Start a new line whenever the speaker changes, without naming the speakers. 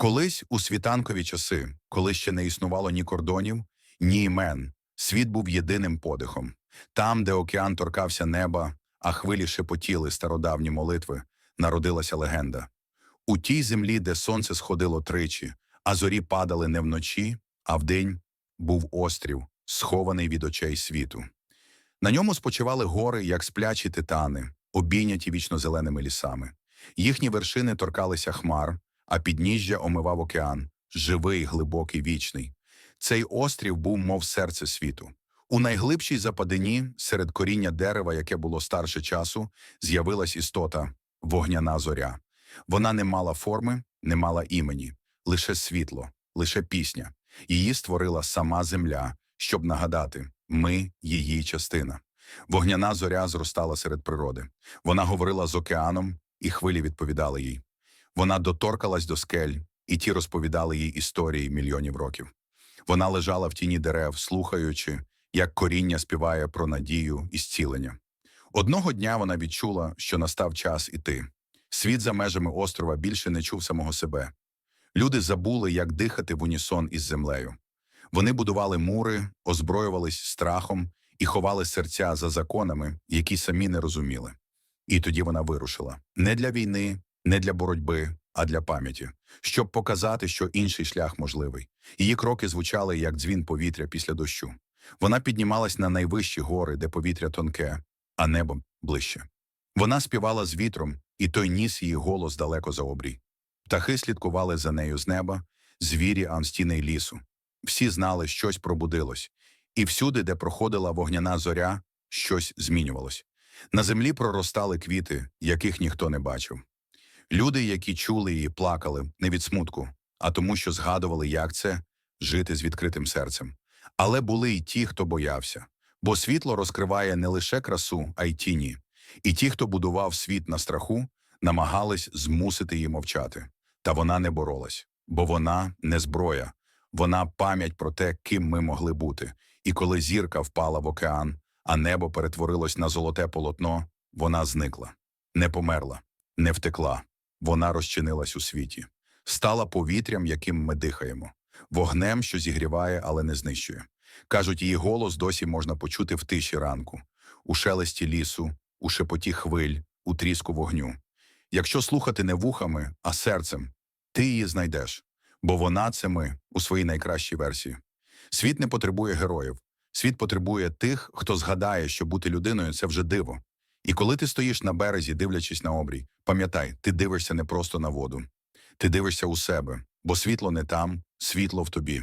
Колись у світанкові часи, коли ще не існувало ні кордонів, ні імен, світ був єдиним подихом. Там, де океан торкався неба, а хвилі шепотіли стародавні молитви, народилася легенда. У тій землі, де сонце сходило тричі, а зорі падали не вночі, а вдень, був острів, схований від очей світу. На ньому спочивали гори, як сплячі титани, обійняті вічно-зеленими лісами. Їхні вершини торкалися хмар, а підніжжя омивав океан, живий, глибокий, вічний. Цей острів був, мов серце світу. У найглибшій западині, серед коріння дерева, яке було старше часу, з'явилась істота вогняна зоря. Вона не мала форми, не мала імені, лише світло, лише пісня. Її створила сама земля, щоб нагадати ми її частина. Вогняна зоря зростала серед природи. Вона говорила з океаном, і хвилі відповідали їй. Вона доторкалась до скель, і ті розповідали їй історії мільйонів років. Вона лежала в тіні дерев, слухаючи, як коріння співає про надію і зцілення. Одного дня вона відчула, що настав час іти. Світ за межами острова більше не чув самого себе. Люди забули, як дихати в унісон із землею. Вони будували мури, озброювались страхом і ховали серця за законами, які самі не розуміли. І тоді вона вирушила не для війни, не для боротьби, а для пам'яті, щоб показати, що інший шлях можливий. Її кроки звучали як дзвін повітря після дощу. Вона піднімалась на найвищі гори, де повітря тонке, а небо ближче. Вона співала з вітром, і той ніс її голос далеко за обрій. Птахи слідкували за нею з неба, звірі анстіни й лісу. Всі знали, щось пробудилось, і всюди, де проходила вогняна зоря, щось змінювалось. На землі проростали квіти, яких ніхто не бачив. Люди, які чули її, плакали не від смутку, а тому, що згадували, як це жити з відкритим серцем. Але були й ті, хто боявся, бо світло розкриває не лише красу, а й тіні. І ті, хто будував світ на страху, намагались змусити її мовчати. Та вона не боролась, бо вона не зброя, вона пам'ять про те, ким ми могли бути. І коли зірка впала в океан, а небо перетворилось на золоте полотно, вона зникла, не померла, не втекла. Вона розчинилась у світі, стала повітрям, яким ми дихаємо, вогнем, що зігріває, але не знищує. Кажуть, її голос досі можна почути в тиші ранку, у шелесті лісу, у шепоті хвиль, у тріску вогню. Якщо слухати не вухами, а серцем, ти її знайдеш, бо вона це ми у своїй найкращій версії. Світ не потребує героїв, світ потребує тих, хто згадає, що бути людиною це вже диво. І коли ти стоїш на березі, дивлячись на обрій, пам'ятай, ти дивишся не просто на воду, ти дивишся у себе, бо світло не там, світло в тобі.